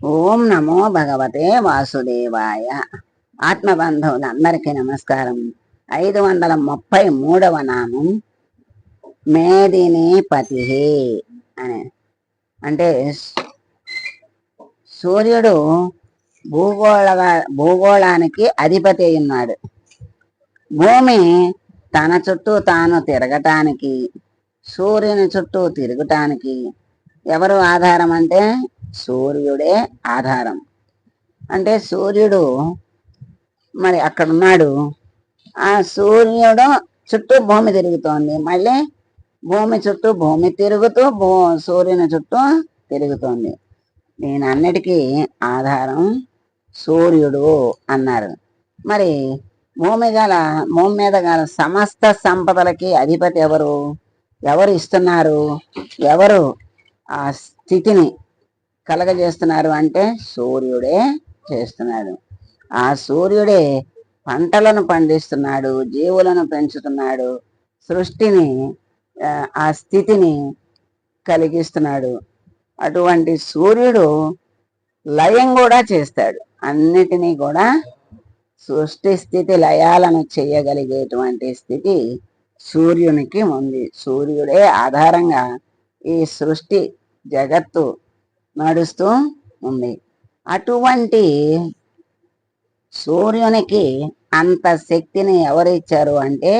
ఓం నమో భగవతే వాసుదేవాయ. ఆత్మబంధువులందరికీ నమస్కారం. ఐదు వందల ముప్పై మూడవ నామం మేదిని పతి అని. అంటే సూర్యుడు భూగోళ భూగోళానికి అధిపతి అయి ఉన్నాడు భూమి తన చుట్టూ తాను తిరగటానికి సూర్యుని చుట్టూ తిరగటానికి ఎవరు ఆధారం అంటే సూర్యుడే ఆధారం. అంటే సూర్యుడు మరి అక్కడ ఉన్నాడు ఆ సూర్యుడు చుట్టూ భూమి తిరుగుతోంది. మళ్ళీ భూమి చుట్టూ భూమి తిరుగుతూ భూ సూర్యుని చుట్టూ తిరుగుతోంది. దీనన్నిటికీ ఆధారం సూర్యుడు అన్నారు. మరి భూమి గల భూమి మీద గల సమస్త సంపదలకి అధిపతి ఎవరు? ఎవరు ఇస్తున్నారు? ఎవరు ఆ స్థితిని కలగజేస్తున్నారు అంటే సూర్యుడే చేస్తున్నాడు. ఆ సూర్యుడే పంటలను పండిస్తున్నాడు జీవులను పెంచుతున్నాడు సృష్టిని ఆ, స్థితిని కలిగిస్తున్నాడు. అటువంటి సూర్యుడు లయం కూడా చేస్తాడు. అన్నిటినీ కూడా సృష్టి స్థితి లయాలను చేయగలిగేటువంటి స్థితి సూర్యునికి ఉంది. సూర్యుడే ఆధారంగా ఈ సృష్టి జగత్తు నడుస్తూ ఉంది. అటువంటి సూర్యునికి అంత శక్తిని ఎవరు ఇచ్చారు అంటే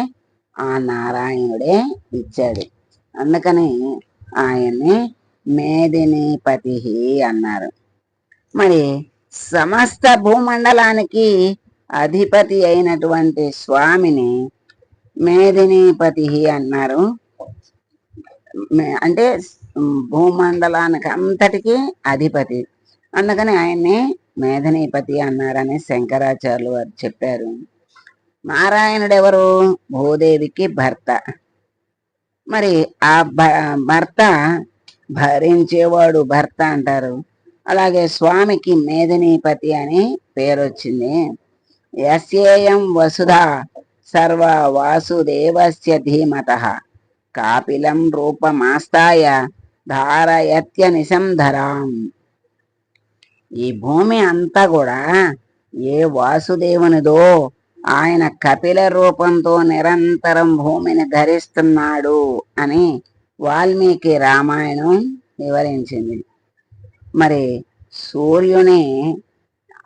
ఆ నారాయణుడే ఇచ్చాడు. అందుకని ఆయన్ని మేదినీపతి అన్నారు. మరి సమస్త భూమండలానికి అధిపతి అయినటువంటి స్వామిని మేదినీపతి అన్నారు. అంటే భూమండలానికి అంతటికి అధిపతి. అందుకని ఆయన్ని మేధనీపతి అన్నారని శంకరాచార్యులు వారు చెప్పారు. నారాయణుడు ఎవరు భూదేవికి భర్త. మరి ఆ భ- భర్త భరించేవాడు భర్త అంటారు. అలాగే స్వామికి మేధనీపతి అని పేరు వచ్చింది యస్యేయం వసుధ సర్వ వాసుదేవస్య ధీమత. కాపిలం రూపమాస్తాయ ధారయత్య నిశంధరాం ఈ భూమి అంతా కూడా ఏ వాసుదేవునిదో ఆయన కపిల రూపంతో నిరంతరం భూమిని ధరిస్తున్నాడు అని వాల్మీకి రామాయణం వివరించింది. మరి సూర్యుని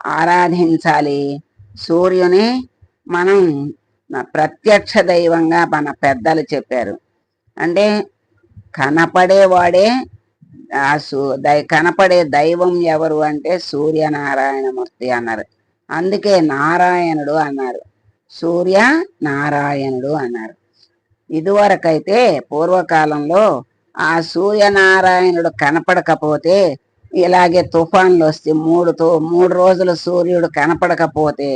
ఆరాధించాలి. సూర్యుని మనం ప్రత్యక్ష దైవంగా మన పెద్దలు చెప్పారు. అంటే కనపడేవాడే ఆ సూ దై కనపడే దైవం ఎవరు అంటే సూర్యనారాయణమూర్తి అన్నారు. అందుకే నారాయణుడు అన్నారు. సూర్య నారాయణుడు అన్నారు. ఇదివరకైతే పూర్వకాలంలో ఆ సూర్యనారాయణుడు కనపడకపోతే ఇలాగే తుఫాన్లు వస్తే మూడు తో మూడు రోజులు సూర్యుడు కనపడకపోతే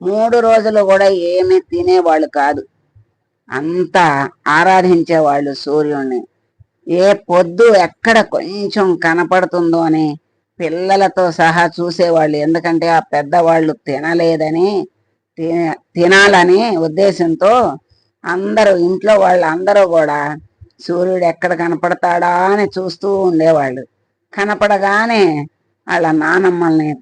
మూడు రోజులు కూడా ఏమీ తినేవాళ్ళు కాదు. అంత ఆరాధించేవాళ్ళు సూర్యుడిని ఏ పొద్దు ఎక్కడ కొంచెం కనపడుతుందో అని పిల్లలతో సహా చూసేవాళ్ళు. ఎందుకంటే ఆ పెద్దవాళ్ళు తినలేదని తి- తినాలని ఉద్దేశంతో అందరూ ఇంట్లో వాళ్ళు అందరూ కూడా సూర్యుడు ఎక్కడ కనపడతాడా అని చూస్తూ ఉండేవాళ్ళు. కనపడగానే వాళ్ళ నానమ్మల్ని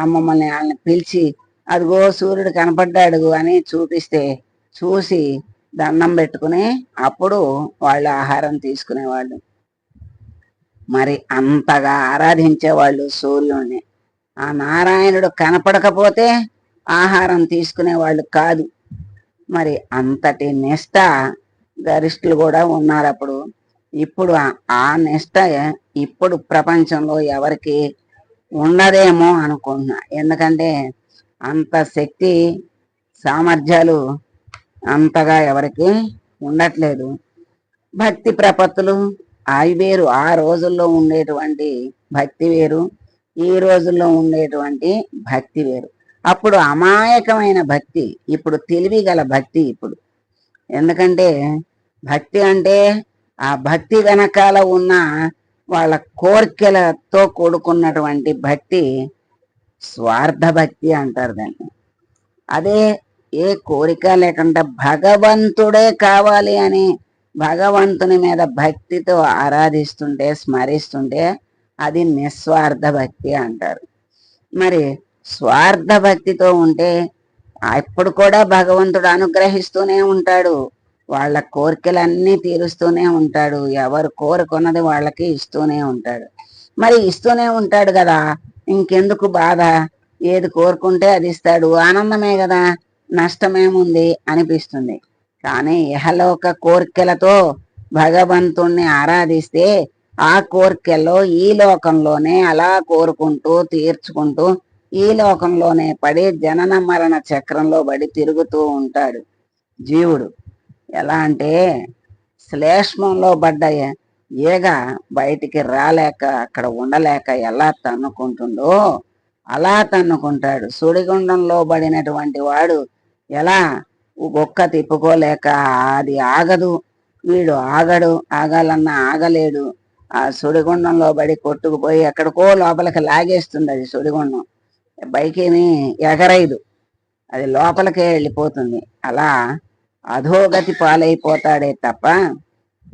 అమ్మమ్మల్ని వాళ్ళని పిలిచి అదిగో సూర్యుడు కనపడ్డాడు అని చూపిస్తే చూసి దండం పెట్టుకుని అప్పుడు వాళ్ళు ఆహారం తీసుకునేవాళ్ళు. మరి అంతగా ఆరాధించేవాళ్ళు సూర్యుడిని ఆ నారాయణుడు కనపడకపోతే ఆహారం తీసుకునేవాళ్ళు కాదు. మరి అంతటి నిష్ట గరిష్ఠులు కూడా ఉన్నారు అప్పుడు ఇప్పుడు ఆ- నిష్ట ఇప్పుడు ప్రపంచంలో ఎవరికి ఉండదేమో అనుకుంటున్నా. ఎందుకంటే అంత శక్తి సామర్థ్యాలు అంతగా ఎవరికి ఉండట్లేదు. భక్తి ప్రపత్తులు అవి వేరు ఆ రోజుల్లో ఉండేటువంటి భక్తి వేరు ఈ రోజుల్లో ఉండేటువంటి భక్తి వేరు. అప్పుడు అమాయకమైన భక్తి ఇప్పుడు తెలివి గల భక్తి ఇప్పుడు. ఎందుకంటే భక్తి అంటే ఆ భక్తి వెనకాల ఉన్న వాళ్ళ కోరికలతో కూడుకున్నటువంటి భక్తి స్వార్థ భక్తి అంటారు దాన్ని. అదే ఏ కోరిక లేకుండా భగవంతుడే కావాలి అని భగవంతుని మీద భక్తితో ఆరాధిస్తుంటే స్మరిస్తుంటే అది నిస్వార్థ భక్తి అంటారు. మరి స్వార్థ భక్తితో ఉంటే ఎప్పుడు కూడా భగవంతుడు అనుగ్రహిస్తూనే ఉంటాడు. వాళ్ళ కోరికలన్నీ తీరుస్తూనే ఉంటాడు. ఎవరు కోరుకున్నది వాళ్ళకి ఇస్తూనే ఉంటాడు. మరి ఇస్తూనే ఉంటాడు కదా. ఇంకెందుకు బాధ? ఏది కోరుకుంటే అది ఇస్తాడు. ఆనందమే కదా. నష్టమేముంది అనిపిస్తుంది. కానీ ఇహలోక కోరికలతో భగవంతుణ్ణి ఆరాధిస్తే ఆ కోరికల్లో ఈ లోకంలోనే అలా కోరుకుంటూ తీర్చుకుంటూ ఈ లోకంలోనే పడి జనన మరణ చక్రంలో పడి తిరుగుతూ ఉంటాడు జీవుడు. ఎలా అంటే శ్లేష్మంలో పడ్డ ఏగ బయటికి రాలేక అక్కడ ఉండలేక ఎలా తన్నుకుంటుందో అలా తన్నుకుంటాడు. సుడిగుండంలో పడినటువంటి వాడు ఎలా? ఒక్క తిప్పుకోలేక అది ఆగదు. వీడు ఆగడు ఆగాలన్నా ఆగలేడు. ఆ సుడిగుండంలో పడి కొట్టుకుపోయి ఎక్కడికో లోపలికి లాగేస్తుంది అది సుడిగుండం. బైకేమి ఎగరైదు అది లోపలికే వెళ్ళిపోతుంది. అలా అధోగతి పాలైపోతాడే తప్ప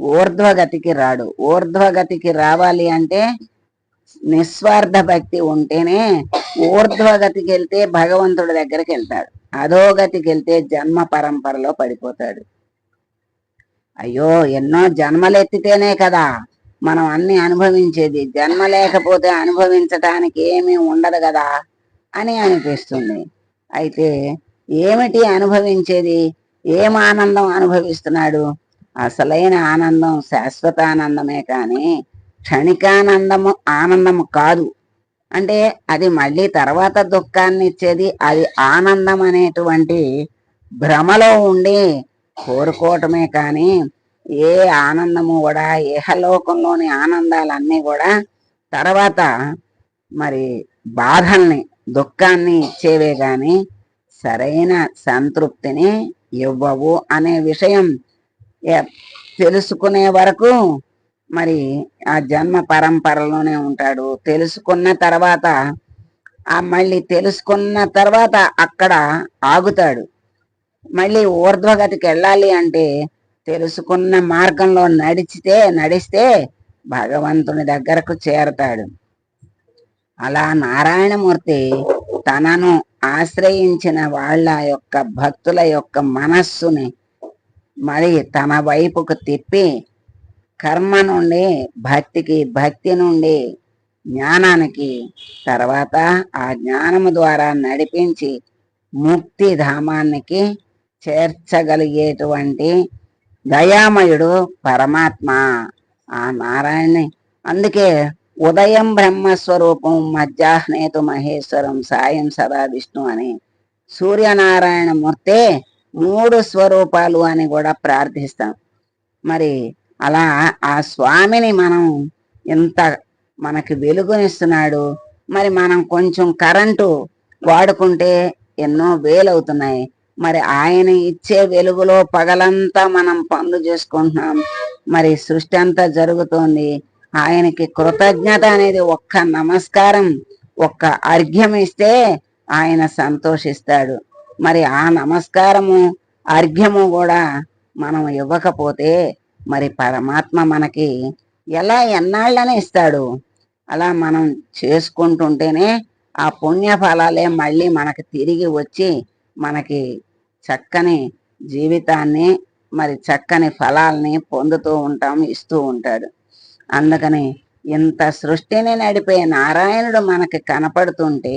ఊర్ధ్వగతికి రాడు. ఊర్ధ్వగతికి రావాలి అంటే నిస్వార్థ భక్తి ఉంటేనే ఊర్ధ్వగతికి వెళ్తే భగవంతుడి దగ్గరికి వెళ్తాడు. అధోగతికి వెళ్తే జన్మ పరంపరలో పడిపోతాడు. అయ్యో ఎన్నో జన్మలెత్తితేనే కదా మనం అన్ని అనుభవించేది. జన్మ లేకపోతే అనుభవించటానికి ఏమీ ఉండదు కదా అని అనిపిస్తుంది. అయితే ఏమిటి అనుభవించేది? ఏం ఆనందం అనుభవిస్తున్నాడు? అసలైన ఆనందం శాశ్వత ఆనందమే కానీ క్షణికానందము ఆనందము కాదు. అంటే అది మళ్ళీ తర్వాత దుఃఖాన్ని ఇచ్చేది అది ఆనందం అనేటువంటి భ్రమలో ఉండి కోరుకోవటమే కానీ ఏ ఆనందము కూడా ఏహలోకంలోని ఆనందాలన్నీ కూడా తర్వాత మరి బాధల్ని దుఃఖాన్ని ఇచ్చేవే కానీ సరైన సంతృప్తిని ఇవ్వవు అనే విషయం తెలుసుకునే వరకు మరి ఆ జన్మ పరంపరలోనే ఉంటాడు. తెలుసుకున్న తర్వాత ఆ మళ్ళీ తెలుసుకున్న తర్వాత అక్కడ ఆగుతాడు. మళ్ళీ ఊర్ధ్వగతికి వెళ్ళాలి అంటే తెలుసుకున్న మార్గంలో నడిచితే నడిస్తే భగవంతుని దగ్గరకు చేరతాడు. అలా నారాయణమూర్తి తనను ఆశ్రయించిన వాళ్ళ యొక్క భక్తుల యొక్క మనస్సుని మరి తన వైపుకు తిప్పి కర్మ నుండి భక్తికి భక్తి నుండి జ్ఞానానికి తర్వాత ఆ జ్ఞానము ద్వారా నడిపించి ముక్తి ధామానికి చేర్చగలిగేటువంటి దయామయుడు పరమాత్మ ఆ నారాయణి అందుకే ఉదయం బ్రహ్మస్వరూపం మధ్యాహ్నేతు మహేశ్వరం సాయం సదా విష్ణు అని సూర్యనారాయణ మూర్తే మూడు స్వరూపాలు అని కూడా ప్రార్థిస్తాం. మరి అలా ఆ స్వామిని మనం ఎంత మనకి వెలుగునిస్తున్నాడు. మరి మనం కొంచెం కరెంటు వాడుకుంటే ఎన్నో వేలవుతున్నాయి. మరి ఆయన ఇచ్చే వెలుగులో పగలంతా మనం పనులు చేసుకుంటున్నాం. మరి సృష్టి అంతా జరుగుతోంది. ఆయనకి కృతజ్ఞత అనేది ఒక్క నమస్కారం ఒక్క అర్ఘ్యం ఇస్తే ఆయన సంతోషిస్తాడు. మరి ఆ నమస్కారము అర్ఘ్యము కూడా మనం ఇవ్వకపోతే మరి పరమాత్మ మనకి ఎలా ఎన్నాళ్ళనే ఇస్తాడు. అలా మనం చేసుకుంటుంటేనే ఆ పుణ్య ఫలాలే మళ్ళీ మనకి తిరిగి వచ్చి మనకి చక్కని జీవితాన్ని మరి చక్కని ఫలాల్ని పొందుతూ ఉంటాం ఇస్తూ ఉంటాడు. అందుకని ఇంత సృష్టిని నడిపే నారాయణుడు మనకి కనపడుతుంటే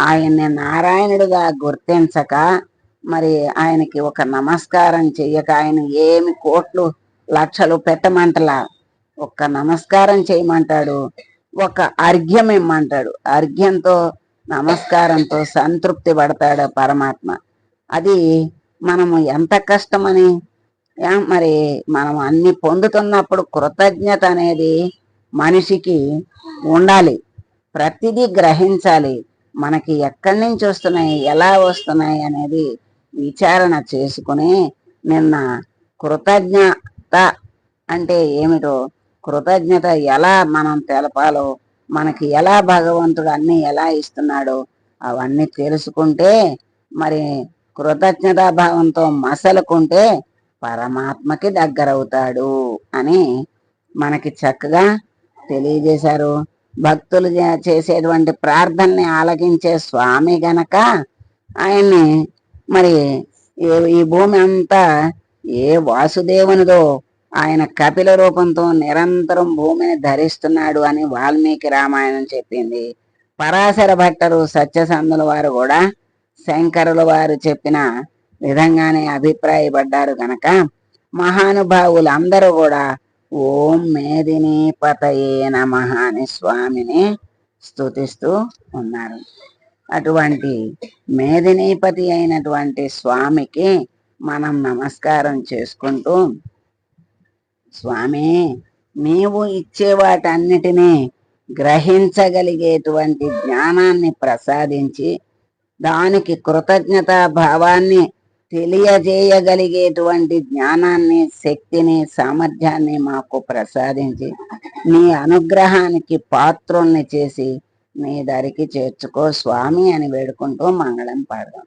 ఆయన్ని నారాయణుడుగా గుర్తించక మరి ఆయనకి ఒక నమస్కారం చెయ్యక ఆయన ఏమి కోట్లు లక్షలు పెట్టమంటలా. ఒక్క నమస్కారం చేయమంటాడు. ఒక అర్ఘ్యం ఇమ్మంటాడు. అర్ఘ్యంతో నమస్కారంతో సంతృప్తి పడతాడు పరమాత్మ. అది మనము ఎంత కష్టమని మరి మనం అన్ని పొందుతున్నప్పుడు కృతజ్ఞత అనేది మనిషికి ఉండాలి. ప్రతిదీ గ్రహించాలి. మనకి ఎక్కడి నుంచి వస్తున్నాయి ఎలా వస్తున్నాయి అనేది విచారణ చేసుకుని నిన్న కృతజ్ఞ కృత అంటే ఏమిటో? కృతజ్ఞత ఎలా మనం తెలపాలో? మనకి ఎలా భగవంతుడు అన్ని ఎలా ఇస్తున్నాడో అవన్నీ తెలుసుకుంటే మరి కృతజ్ఞతా భావంతో మసలుకుంటే పరమాత్మకి దగ్గరవుతాడు అని మనకి చక్కగా తెలియజేశారు. భక్తులు చేసేటువంటి ప్రార్థనని ఆలకించే స్వామి గనక ఆయన్ని మరి ఈ- ఈ భూమి అంతా ఏ వాసుదేవునిదో ఆయన కపిల రూపంతో నిరంతరం భూమిని ధరిస్తున్నాడు అని వాల్మీకి రామాయణం చెప్పింది. పరాశర భట్టరు సత్యసంధుల వారు కూడా శంకరుల వారు చెప్పిన విధంగానే అభిప్రాయపడ్డారు కనుక మహానుభావులు అందరూ కూడా ఓం మేదిని పతయే నమః అని స్వామిని స్తుతిస్తూ ఉన్నారు. అటువంటి మేదినీపతి అయినటువంటి స్వామికి మనం నమస్కారం చేసుకుంటూ స్వామి నీవు ఇచ్చే వాటన్నిటినీ గ్రహించగలిగేటువంటి జ్ఞానాన్ని ప్రసాదించి దానికి కృతజ్ఞతా భావాన్ని తెలియజేయగలిగేటువంటి జ్ఞానాన్ని శక్తిని సామర్థ్యాన్ని మాకు ప్రసాదించి నీ అనుగ్రహానికి పాత్రుల్ని చేసి నీ దరికి చేర్చుకో స్వామి అని వేడుకుంటూ మంగళం పాడదాం.